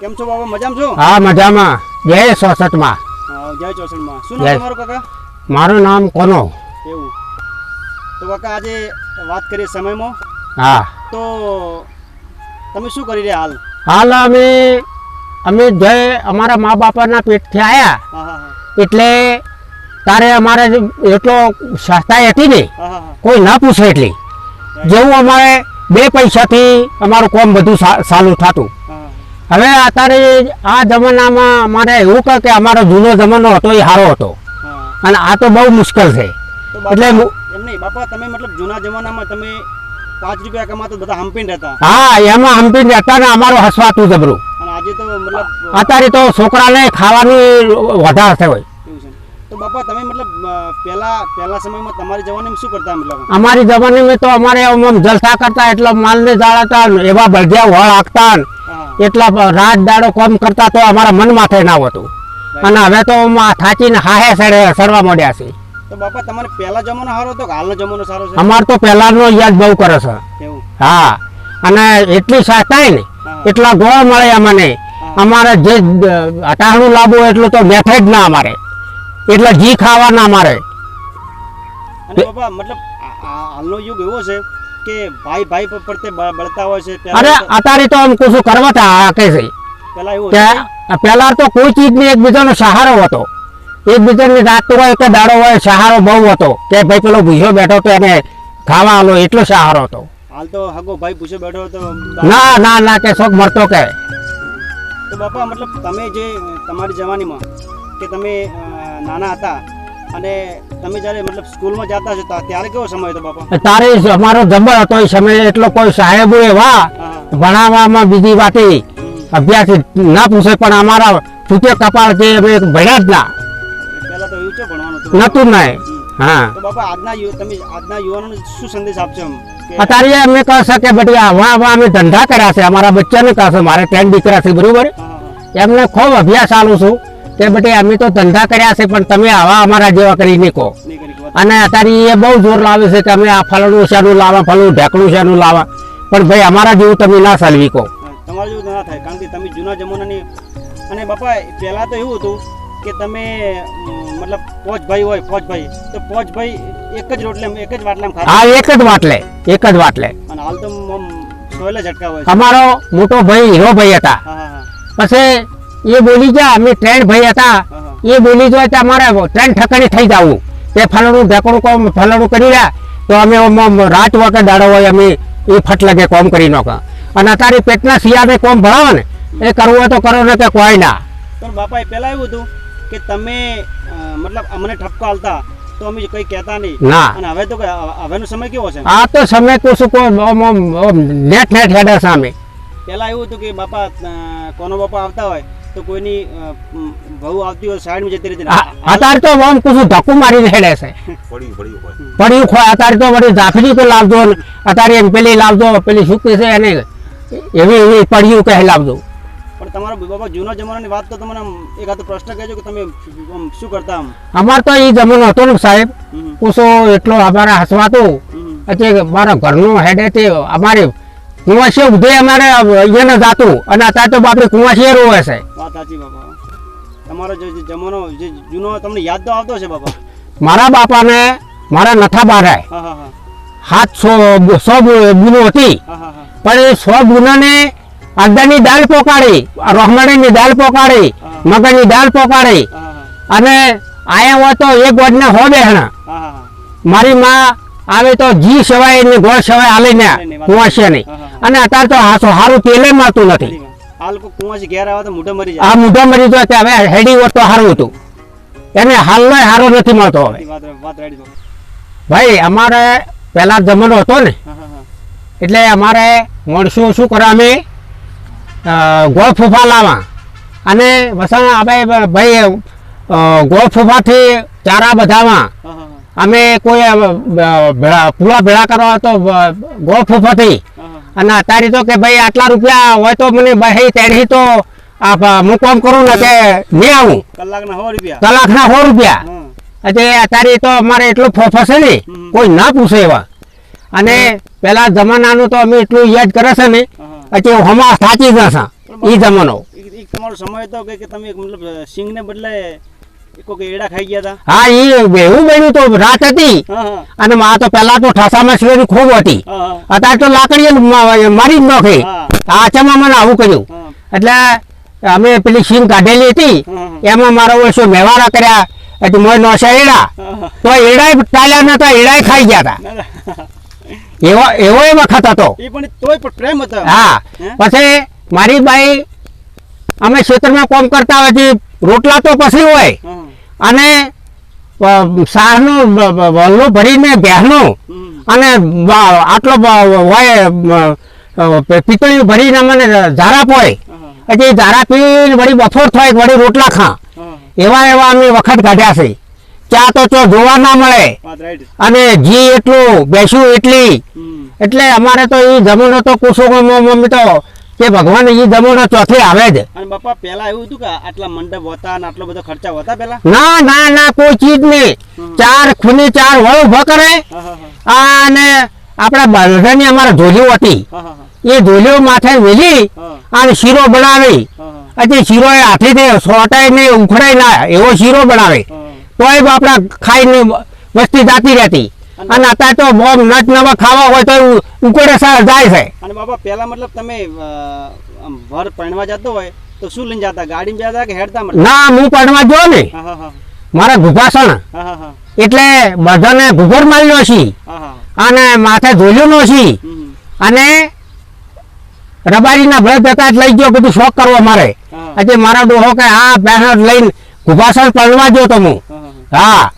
કેમ છો બાબા? મજામાં છો? હા મજામાં. જય ચોસઠમાં જય ચોસઠમાં. શું જય. નામ તમારું કાકા? મારું નામ કોનો? એવું. તો કાકા આજે વાત કરીએ સમયમાં. હા. તો તમે શું કરી રહ્યા હાલ? હાલ અમે અમે જય અમારા મા બાપાના પેટથી આવ્યા એટલે તારે અમારે એટલો સસ્તા હતી ને કોઈ ના પૂછે એટલી. જેવું અમારે બે પૈસાથી અમારું કોમ બધું સા- ચાલુ થતું. હવે અત્યારે આ જમાનામાં અમારે એવું કહે કે અમારો જૂનો જમાનો હતો એ સારો હતો. અને આ તો બહુ મુશ્કેલ છે. એટલે એમ નહીં બાપા તમે મતલબ જૂના જમાનામાં તમે પાંચ રૂપિયા કમાતો બધા હંપીને રહેતા. હા એમાં હંપી રહેતા ને અમારું હસવાતું જબરું. અને આજે તો મતલબ અત્યારે તો છોકરાને ખાવાનું વધારે છે હોય. તો બાપા તમે મતલબ પહેલા પહેલા સમયમાં તમારી જવાની શું કરતા મતલબ? અમારી જમાનામાં તો અમારે જલસા કરતા એટલે માલને જાળતા એવા બળદિયા વળ હા એટલા રાત દાડો કોમ કરતા તો અમારા મન માથે ના હોતું. અને હવે તો થાચીને હાહે સરવા માંડ્યા છે. તો બાપા તમારે પહેલા જમાનો સારો હતો કે હાલનો જમાનો સારો છે? અમાર તો પહેલાનો યાદ બહુ કરે છે. હા. અને એટલી સસ્તાય ને એટલા ગોળ મળે અમને. અમારે જે અટાણું લાવવું એટલું તો બેઠે જ ના અમારે. એટલે ઘી ખાવાના અમારે. અને બાપા મતલબ હાલનો યુગ એવો છે કે ભાઈ ભાઈ પર પડતે બળતા હોય છે અરે અત્યારે તો આમ કુછ કરવા તા કે છે. પહેલા એવું કે પેલા તો કોઈ ચીજને એકબીજાનો સહારો હતો. એકબીજાની રાત હોય કે દાડો હોય સહારો બહુ હતો. કે ભાઈ પેલો ભૂસ્યો બેઠો તો એને ખાવા આલો એટલો સહારો હતો. હાલ તો હગો ભાઈ પૂછે બેઠો તો ના ના ના કે શોખ મળતો કે. તો બાપા મતલબ તમે જે તમારી જવાનીમાં કે તમે નાના હતા અને તમે જ્યારે મતલબ સ્કૂલમાં જતા છો ત્યારે કેવો સમય હતો બાપા? તારે અમારો જબર હતો એ સમય એટલો કોઈ સાહેબો એવા ભણાવવામાં બીજી વાતે અભ્યાસ ના પૂછે પણ અમારા છૂટે કપાળ જે અમે ભણ્યા જ ના. નતું નહીં. હા. બાપા આજના તમે આજના યુવાનોને શું સંદેશ આપશો અત્યારે અમે કહે કે આવા આવા અમે ધંધા કર્યા છે અમારા બચ્ચાને કહશે મારે ત્રણ દીકરા છે બરોબર. એમને ખૂબ અભ્યાસ આલું છું. કે બટે અમે તો ધંધા કર્યા છે પણ તમે આવા અમારા જેવા કરીને કહો. અને અત્યારે એ બહુ જોર લાવે છે કે અમે આ ફલણું શાનું લાવા ફલણું ઢેકણું શાનું લાવા. પણ ભાઈ અમારા જેવું તમે ના સલવી કહો તમારું જેવું ના થાય કારણ કે તમે જૂના જમાનાની અને બાપા પહેલા તો એવું હતું કે તમે મતલબ પોચ ભાઈ હોય પોચ ભાઈ. તો પોચ ભાઈ એક જ રોટલે એક જ વાટલે હા એક જ વાટલે એક જ વાટલે. અને હાલ તો સોયલે ઝટકા હોય અમારો મોટો ભાઈ હીરો ભાઈ હતા. પછી એ બોલી ગયા અમે ટ્રેન ભાઈ હતા. એ બોલી જાય કે અમારે ટ્રેન ઠકાણી થઈ જવું. તે ફલાણું ઢેકણું કોમ ફલાણું કરી રહ્યા તો અમે રાત વખત દાડો હોય અમે એ ફટ લાગે કોમ કરી નાખો. અને અત્યારે પેટના શિયાળે કોમ ભણાવો ને. એ કરવું હોય તો કરો ને કે કોઈ ના. પણ બાપા એ પેલા એવું હતું કે તમે મતલબ અમને ઠપકો હાલતા તો અમે કંઈ કહેતા નહીં. ના. અને હવે તો હવેનો સમય કેવો છે? આ તો સમય તો શું આમ નેટ નેટ હેડર સામે પેલા એવું હતું કે બાપા કોનો બાપા આવતા હોય તો કોઈની વહુ આવતી હોય સાઈડમાં જતી રહેતી આ- અત્યારે તો આમ કુછું ધક્કું મારીને હેડે છે. પડ્યું પડ્યું હોય. પડ્યું ખોય અત્યારે તો વળી જાફરી તો લાવજો ને અત્યારે એમ પેલી લાવજો પેલી શું કહે છે એને એવી એવી પડ્યું કહે લાવજો. પણ તમારો બાબા જૂના જમાનાની વાત તો તમને એક આધો પ્રશ્ન કહેજો કે તમે શું કરતા આમ? અમાર તો એ જમાનો હતો ને સાહેબ કુસો એટલો અમારે હસવાતો એટલે મારા ઘરનું હેડે તે અમારે કુંવાસી ઉધે અમારે અહીંયા જાતું અને અત્યારે તો બાપરે કુંવાસી રોવે છે. સાચી બાપા તમારો જે જમાનો જે જૂનો તમને યાદ તો આવતો છે બાપા મારા બાપાને મારા નથા બારે હાથ સો સો બુનો હતી. પણ એ સો બુનાને અડદાની દાળ પોકાડી રોહમણીની દાળ પોકાડી મગરની દાળ પોકાડી. અને આયા હોય તો એક વાડને હો બેહણા. મારી માં આવે તો જી સેવાય ને ગોળ સેવાય હાલી ને નહીં. અને અત્યારે તો હાસો સારું તેલે મળતું નથી. આ લોકો કુંવાસી ઘેર આવે તો મોઢે મરી જાય. આ મુઢા મરી જાય તે હવે હેડી હોત તો સારું હતું. એને હાલનો હારો નથી મળતો હવે. ભાઈ અમારે પહેલા જમાનો હતો ને એટલે અમારે માણસો શું કરે અમે ગોળ ફૂફા લાવવા. અને વસણ આપણે ભાઈ ગોળ ફૂફાથી ચારા બધામાં. અમે કોઈ પૂળા ભેળા કરવા તો ગોળ ફૂફાથી. અને અત્યારે તો કે ભાઈ આટલા રૂપિયા હોય તો મને ભાઈ તેડી તો હું કોમ કરું ને કે નહીં આવું. કલાકના સો રૂપિયા. કલાકના સો રૂપિયા. એટલે અત્યારે તો અમારે એટલું ફોફસે નહીં કોઈ ના પૂછે એવા. અને પેલા જમાનાનું તો અમે એટલું યાદ કરે છે ને એટલે હમા સાચી જશે એ જમાનો. તમારો સમય તો કે કે તમે મતલબ સિંગને બદલે હા એ એવું બન્યું તો રાત હતી. હા હા. અને માં તો પહેલા તો ઠાસામાં શેરી ખૂબ હતી. હા હા. અત્યારે તો લાકડીએ મારી જ નાખી. આચામાં મને આવું કર્યું. એટલે અમે પેલી સિંગ કાઢેલી હતી. એમાં મારો ઓછો વ્યવહાર કર્યા. એટલે મોય નોશા એડા. હા હા. તો એડાય ટાલ્યા નતા એડાય ખાઈ ગયા હતા. એવો એવો એ વખત હતો. પ્રેમ હતો. હા. પછી મારી બાઈ અમે ક્ષેત્રમાં કામ કરતા હોય રોટલા તો પછી હોય. અને બ- વલ્લું ભરીને ભેહનું અને આટલો હોય પિતળીયું ભરીને મને ઝારા પોય એટલે ઝારા પીને વળી બફોર થાય વળી રોટલા ખા એવા એવા અમે વખત કાઢ્યા છે ચા તો ચો જોવા ના મળે અને ઘી એટલું બેસ્યું એટલી એટલે અમારે તો એ જમણો તો કુસો મમ્મી તો કે ભગવાન એ જમણો ચોથે આવે જ. અને બાપા પેલા એવું હતું કે આટલા મંડપ હતા અને આટલો બધો ખર્ચા હતા પેલા ના ના ના કોઈ ચીજ નહીં. ચાર ખૂની ચાર વળ ઊભો કરે. અને આપણા બાંધણી અમારે ધોલીઓ હતી. એ ધોલીઓ માથે વેલી અને શીરો બનાવી. હજી શીરો એ હાથીથી સોટાય નહીં ઉખડાય ના એવો શીરો બનાવે. તોય તોય આપણા ખાઈને વસ્તી જાતી રહેતી. અને અત્યારે તો બોમ્બ નટ નવા ખાવા હોય તો ઉકોડે સાર જાય છે. અને બાબા પેલા મતલબ તમે વર પરણવા જતો હોય તો શું લઈને જતા? ગાડીમાં જતા કે હેડતા ના હું પરણવા જો ને. મારા ગુભાસણ એટલે બધાને ગુગર માર્યો છી. અને માથે ધોલ્યું નો છી અને રબારીના ભય જતા જ લઈ ગયો બધું શોખ કરવો મારે આજે મારા ડોહો કે હા બહેનો લઈને ગુભાસણ પરણવા જો તો હું હા હા. હા.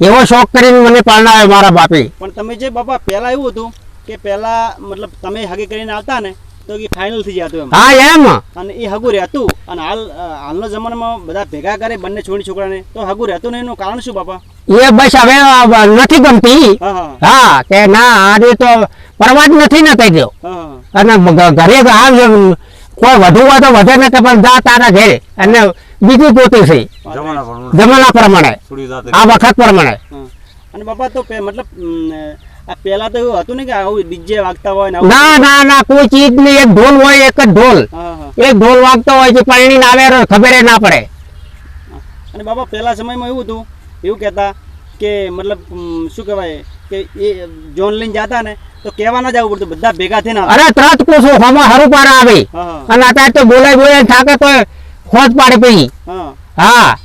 એવો શોખ કરીને મને પરણાવ્યો મારા બાપે. પણ તમે જે બાપા પહેલા એવું હતું કે પહેલા મતલબ તમે હગે કરીને આવતા ને તો એ ફાઇનલ થઈ જતું એમ. હા એમ. અને એ હગું રહેતું. અને હાલ હાલનો જમાનામાં બધા ભેગા કરે બંને છોડી છોકરાને તો હગું રહેતું નહીં એનું કારણ શું બાપા? એ બસ હવે નથી ગમતી. હા કે ના આજે તો પરવા જ નથી ને થઈ ગયો. અને ઘરે કોઈ વધુ હોય તો વધે ને પણ જા તારા ઘરે. અને બીજું પોતે છે. જમાના પ્રમાણે. આ વખત પ્રમાણે. અને બાપા તો મતલબ પેલા તો એવું હતું ને કે આવું ડીજે વાગતા હોય ના ના ના કોઈ ચીજ નહીં એક ઢોલ હોય એક જ ઢોલ. એક ઢોલ વાગતો હોય છે પાણી આવે ખબર ના પડે. અને બાપા પેલા સમયમાં એવું હતું એવું કહેતા કે મતલબ શું કહેવાય કે એ જોન લઈને જતા ને તો કહેવાના જવું પડતું બધા ભેગા થઈને. અરે ત્રત કોસો હમા હરું પાર આવે. અને અત્યારે તો બોલાય બોલાય થાકે તો ખોજ પાડી પઈ હા.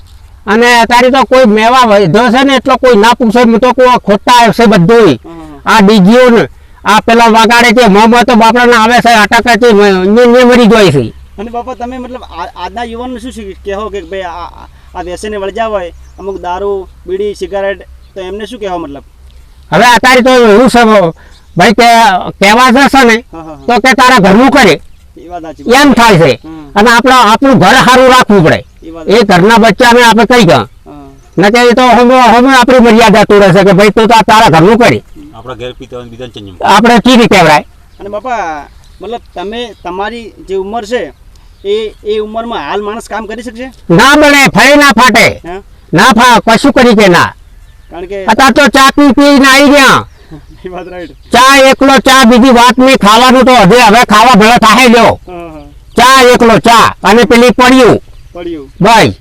અને અત્યારે તો કોઈ મેવા વધ્યો છે ને એટલો કોઈ ના પૂછે હું તો કોઈ ખોટા આવશે બધું આ ડીજીઓ ને આ પેલા વગાડે છે મોમાં તો બાપડાને આવે છે અટકે છે મરી જાય છે. અને બાપા તમે મતલબ આજના યુવાનને શું શીખ- કહો કે ભાઈ આ વ્યસને વળજા હોય અમુક દારૂ બીડી સિગારેટ તો એમને શું કહેવા મતલબ? હવે અત્યારે તો એવું છે ભાઈ કે કહેવા જશે ને તો કે તારા ઘરનું કરે. એમ થાય છે. અને આપણે આપણું ઘર સારું રાખવું પડે. એ ઘરના બચ્ચાને આપણે કઈ ગયા ન કે તો હમે હમે આપણી મર્યાદા તોડે છે કે ભાઈ તું તો તારા ઘરનું કરી. આપણા ઘેર પીતા બીજાને ચંજમ કહેવાય? અને બાપા મતલબ તમે તમારી જે ઉંમર છે એ એ ઉંમરમાં હાલ માણસ કામ કરી શકશે? ના બને ફરી ના ફાટે. ના ફા કશું કરી કે ના. કારણ કે અત્યારે તો ચા પી ને આવી ગયા. ચા એકલો ચા બીજી વાત નહીં ખાવાનું તો હજે હવે ખાવા ભલે થાય લ્યો. ચા એકલો ચા. અને પેલી પડ્યું પડ્યું ભાઈ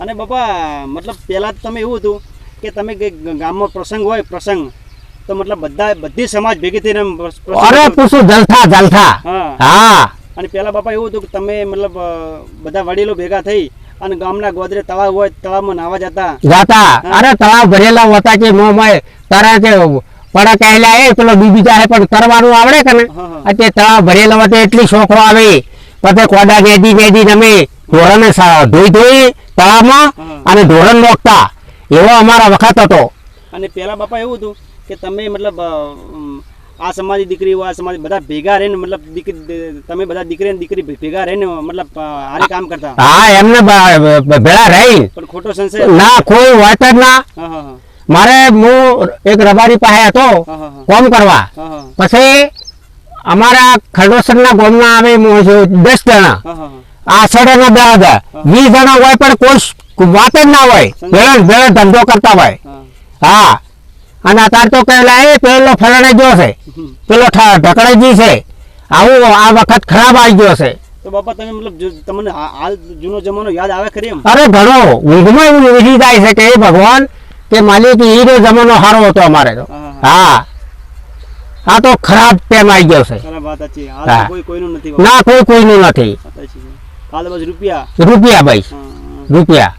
અને બાપા મતલબ પહેલા તમે એવું હતું કે તમે ગામમાં પ્રસંગ હોય પ્રસંગ તો મતલબ બધા બધી સમાજ ભેગી થઈને અરે. પૂછું જલથા જલથા. હા. અને પહેલા બાપા એવું હતું કે તમે મતલબ બધા વડીલો ભેગા થઈ અને ગામના ગોદરે તળાવ હોય તળાવમાં નાવા જતા. જાતા. અરે તળાવ ભરેલા હોતા કે મોમાં તારા કે પડા કહેલા એ પેલો બીબી ચાહે પણ તરવાનું આવડે કે ને. અત્યારે તળાવ ભરેલા હોતા એટલી શોખો આવે. પછી કોડા નેદી નેદી અમે ધોરણે ધોઈ ધોઈ તળાવમાં અને ધોરણ નોખતા. એવો અમારા વખત હતો. અને પેલા બાપા એવું હતું કે તમે મતલબ આ સમાજની દીકરી આ સમાજ બધા ભેગા રહીને મતલબ દીકરી તમે બધા દીકરી અને દીકરી ભેગા રહીને મતલબ અ, કામ કરતા. હા એમને ભેળા રહી. પણ ખોટો સંશય ના કોઈ વાત જ ના. મારે હું એક રબારી પાસે હતો કોમ કરવા. પછી અમારા ખડોસરના ગામમાં આવે દસ જણા. આસડે ના દસ હજાર. વીસ જણા હોય પણ કોઈ વાત જ ના હોય. ભેળા ભેળા ધંધો કરતા હોય. હા. અને અત્યારે તો કહેલા એ પેલો ફલાણે ગયો છે. પેલો ઢકડાજી છે. આવું આ વખત ખરાબ આવી ગયો છે. તો બાપા તમે તમને હાલ જૂનો જમાનો યાદ આવે અરે ઘણો ઊંઘમાં એવું ઉડી જાય છે કે ભગવાન કે માલિક હીરો જમાનો સારો હતો અમારે તો. હા. આ તો ખરાબ ટાઈમ આવી ગયો છે. ના કોઈ કોઈનું નથી. રૂપિયા. રૂપિયા ભાઈ. રૂપિયા.